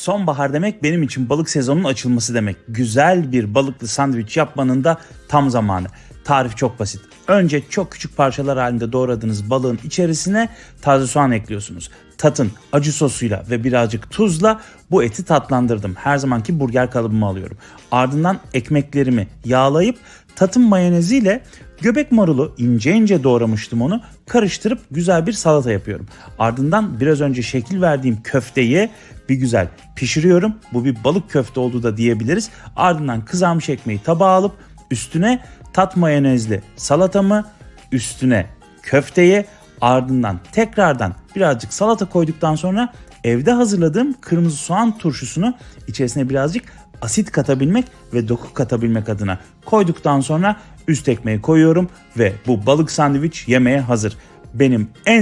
Sonbahar demek benim için balık sezonunun açılması demek. Güzel bir balıklı sandviç yapmanın da tam zamanı. Tarif çok basit. Önce çok küçük parçalar halinde doğradığınız balığın içerisine taze soğan ekliyorsunuz. Tatın acı sosuyla ve birazcık tuzla bu eti tatlandırdım. Her zamanki burger kalıbımı alıyorum. Ardından ekmeklerimi yağlayıp tatın mayoneziyle göbek marulu ince ince doğramıştım onu. Karıştırıp güzel bir salata yapıyorum. Ardından biraz önce şekil verdiğim köfteyi bir güzel pişiriyorum. Bu bir balık köfte oldu da diyebiliriz. Ardından kızarmış ekmeği tabağa alıp üstüne tat mayonezli salatamı, üstüne köfteyi, ardından tekrardan birazcık salata koyduktan sonra evde hazırladığım kırmızı soğan turşusunu içerisine birazcık asit katabilmek ve doku katabilmek adına koyduktan sonra üst ekmeği koyuyorum ve bu balık sandviç yemeğe hazır. Benim en